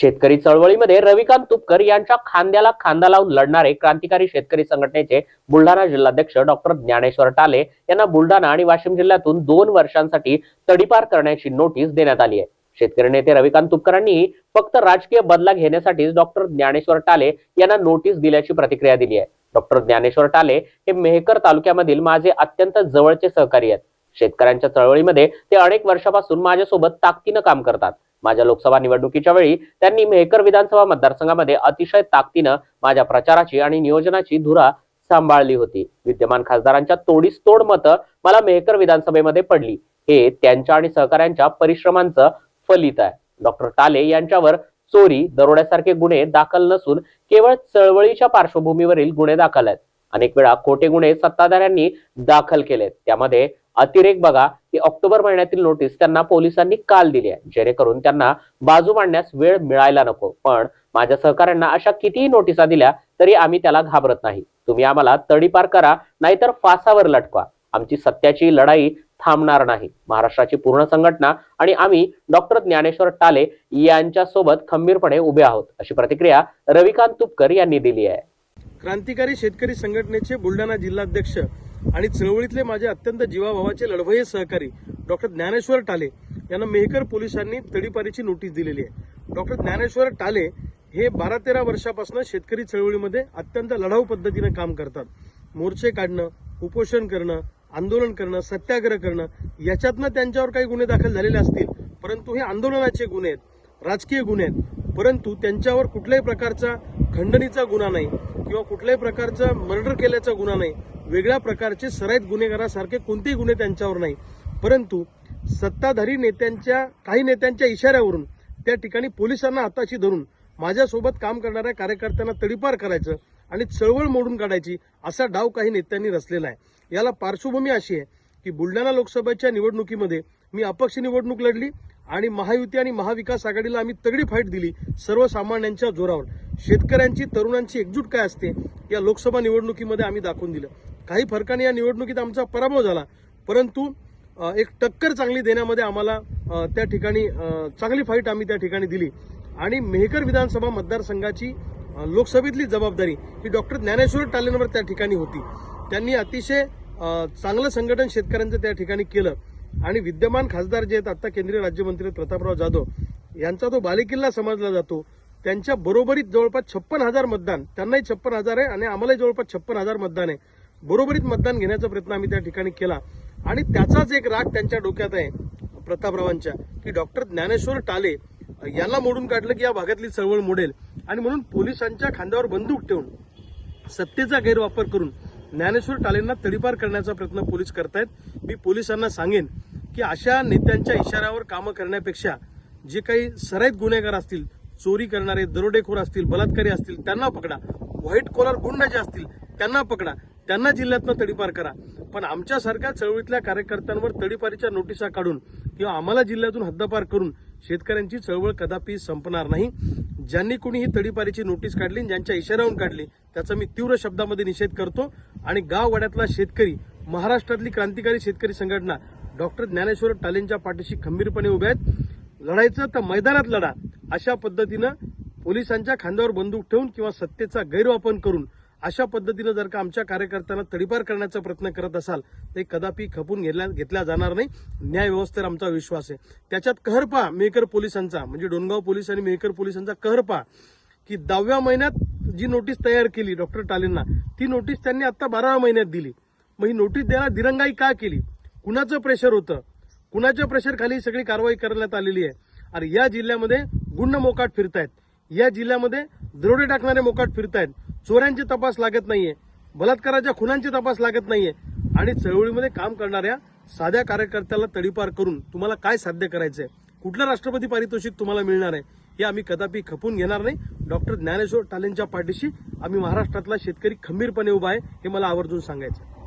शेतकरी चळवळीमध्ये रविकांत तुपकर यांच्या खांद्याला खांदा लावून लढणारे क्रांतिकारी शेतकरी संघटनेचे बुलढाणा जिल्हाध्यक्ष डॉक्टर ज्ञानेश्वर टाले यांना बुलढाणा आणि वाशिम जिल्ह्यातून दोन वर्षांसाठी तडीपार करण्याची नोटीस देण्यात आली आहे. शेतकरी नेते रविकांत तुपकरांनी फक्त राजकीय बदला घेण्यासाठीच डॉक्टर ज्ञानेश्वर टाले यांना नोटीस दिल्याची प्रतिक्रिया दिली आहे. डॉक्टर ज्ञानेश्वर टाले हे मेहकर तालुक्यामधील माझे अत्यंत जवळचे सहकारी आहेत. शेतकऱ्यांच्या चळवळीमध्ये ते अनेक वर्षापासून माझ्यासोबत ताकदीनं काम करतात. माझ्या लोकसभा निवडणुकीच्या वेळी त्यांनी मेहकर विधानसभा मतदारसंघामध्ये अतिशय ताकदीनं माझ्या प्रचाराची आणि नियोजनाची धुरा सांभाळली होती. विद्यमान खासदारांच्या तोडीस तोड मतं मला मेहकर विधानसभेमध्ये पडली. हे त्यांच्या आणि सहकाऱ्यांच्या परिश्रमांचं फलित आहे. डॉक्टर टाले यांच्यावर चोरी दरोड्यासारखे गुन्हे दाखल नसून केवळ चळवळीच्या पार्श्वभूमीवरील गुन्हे दाखल आहेत. अनेक वेळा खोटे गुन्हे सत्ताधाऱ्यांनी दाखल केलेत. त्यामध्ये अतिरेक बघा की ऑक्टोबर महिन्यातील नोटीस त्यांना पोलिसांनी काल दिली आहे. जेणेकरून त्यांना बाजू मांडण्यास वेळ मिळायला नको. पण माझ्या सहकाऱ्यांना अशा कितीही नोटिसा दिल्या तरी आम्ही त्याला घाबरत नाही. तुम्ही आम्हाला तडीपार करा नाहीतर फासावर लटका. आमची सत्याची लढाई थांबणार नाही. महाराष्ट्राची पूर्ण संघटना आणि आम्ही डॉक्टर ज्ञानेश्वर टाले यांच्या सोबत खंबीरपणे उभे आहोत अशी प्रतिक्रिया रविकांत तुपकर यांनी दिली आहे. क्रांतिकारी शेतकरी संघटनेचे बुलढाणा जिल्हाध्यक्ष आणि चळवळीतले माझे अत्यंत जीवाभावाचे लढवय्ये सहकारी डॉक्टर ज्ञानेश्वर टाले यांना मेहकर पोलिसांनी तडीपारीची नोटीस दिलेली आहे. डॉक्टर ज्ञानेश्वर टाले हे बारा तेरा वर्षापासून शेतकरी चळवळीमध्ये अत्यंत लढाऊ पद्धतीनं काम करतात. मोर्चे काढणं उपोषण करणं आंदोलन करणं सत्याग्रह करणं याच्यातनं त्यांच्यावर काही गुन्हे दाखल झालेले असतील परंतु हे आंदोलनाचे गुन्हे आहेत राजकीय गुन्हे आहेत परंतु त्यांच्यावर कुठल्याही प्रकारचा खंडणीचा गुन्हा नाही. किंवा कुठल्याही प्रकारचा मर्डर केल्याचा गुन्हा नाही. वेगळ्या प्रकारचे सराईत गुन्हेगारासारखे कोणतेही गुन्हे त्यांच्यावर नाही. परंतु सत्ताधारी नेत्यांच्या काही नेत्यांच्या इशाऱ्यावरून त्या ठिकाणी पोलिसांना हाताशी धरून माझ्यासोबत काम करणाऱ्या कार्यकर्त्यांना तडीपार करायचं आणि चळवळ मोडून काढायची असा डाव काही नेत्यांनी रचलेला आहे. याला पार्श्वभूमी अशी आहे की बुलढाणा लोकसभेच्या निवडणुकीमध्ये मी अपक्ष निवडणूक लढली. आणि महायुती आणि महाविकास आघाडीला आम्ही तगडी फाईट दिली सर्वसामान्यांच्या जोरावर. शेतकऱ्यांची तरुणांची एकजूट काय असते या लोकसभा निवडणुकीमध्ये आम्ही दाखवून दिलं. काही फरकाने या निवडणुकीत आमचा पराभव झाला परंतु एक टक्कर चांगली देण्यामध्ये आम्हाला त्या ठिकाणी चांगली फाईट आम्ही त्या ठिकाणी दिली. आणि मेहकर विधानसभा मतदारसंघाची लोकसभेतली जबाबदारी ही डॉक्टर ज्ञानेश्वर टालेंवर त्या ठिकाणी होती. त्यांनी अतिशय चांगलं संघटन शेतकऱ्यांचं त्या ठिकाणी केलं. आणि विद्यमान खासदार जे आहेत आता केंद्रीय राज्यमंत्री प्रतापराव जाधव यांचा तो बालेकिल्ला समजला जातो. त्यांच्या बरोबरीत जवळपास छप्पन हजार मतदान त्यांनाही छप्पन हजार आहे आणि आम्हालाही जवळपास छप्पन हजार मतदान आहे. बरोबरीत मतदान घेण्याचा प्रयत्न आम्ही त्या ठिकाणी केला. आणि त्याचाच एक राग त्यांच्या डोक्यात आहे प्रतापरावांच्या की डॉक्टर ज्ञानेश्वर टाले यांना मोडून काढलं की या भागातली चळवळ मोडेल. आणि म्हणून पोलिसांच्या खांद्यावर बंदूक ठेवून सत्तेचा गैरवापर करून ज्ञानेश्वर टालेंना तडीपार करण्याचा प्रयत्न पोलीस करतायत. मी पोलिसांना सांगेन की अशा नेत्यांच्या इशाऱ्यावर कामं करण्यापेक्षा जे काही सराईत गुन्हेगार असतील चोरी करणारे दरोडेखोर असतील बलात्कारी असतील त्यांना पकडा. व्हाईट कॉलर गुंड जे असतील त्यांना पकडा. त्यांना जिल्ह्यातनं तडीपार करा. पण आमच्यासारख्या चळवळीतल्या कार्यकर्त्यांवर तडीपारीच्या नोटिसा काढून किंवा आम्हाला जिल्ह्यातून हद्दपार करून शेतकऱ्यांची चळवळ कदापि संपणार नाही. ज्यांनी कुणी ही तडीपारीची नोटीस काढली ज्यांच्या इशाऱ्यावरून काढली त्याचा मी तीव्र शब्दामध्ये निषेध करतो. आणि गाववाड्यातला शेतकरी महाराष्ट्रातली क्रांतिकारी शेतकरी संघटना डॉक्टर ज्ञानेश्वर टालेंच्या पाठीशी खंबीरपणे उभे आहेत. लढायचं तर मैदानात लढा अशा पद्धतीनं पोलिसांच्या खांद्यावर बंदूक ठेवून किंवा सत्तेचा गैरवापर करून अशा पद्धतीनं जर का आमच्या कार्यकर्त्यांना तडीपार करण्याचा प्रयत्न करत असाल ते कदापि खपून घेतल्या घेतल्या जाणार नाही. न्याय व्यवस्थेवर आमचा विश्वास आहे. त्याच्यात कहर पहा मेहकर पोलिसांचा म्हणजे डोनगाव पोलीस आणि मेहकर पोलिसांचा कहर पहा की दहाव्या महिन्यात जी नोटीस तयार केली डॉक्टर टालेंना ती नोटीस त्यांनी आता बाराव्या महिन्यात दिली. मग ही नोटीस द्यायला दिरंगाई का केली? कुणाचं प्रेशर होतं? कुणाच्या प्रेशर खाली सगळी कारवाई करण्यात आलेली आहे? आणि या जिल्ह्यामध्ये गुंड मोकाट फिरतायत. या जिल्ह्यामध्ये दरोडे टाकणारे मोकाट फिरतायत. चोऱ्यांची तपास लागत नाहीये बलात्काराच्या खुनांची तपास लागत नाहीये आणि चळवळीमध्ये काम करणाऱ्या साध्या कार्यकर्त्याला तडीपार करून तुम्हाला काय साध्य करायचंय? कुठलं राष्ट्रपती पारितोषिक तुम्हाला मिळणार आहे? हे आम्ही कदापि खपून घेणार नाही. डॉक्टर ज्ञानेश्वर टालेंच्या पाठीशी आम्ही महाराष्ट्रातला शेतकरी खंबीरपणे उभा आहे हे मला आवर्जून सांगायचं आहे.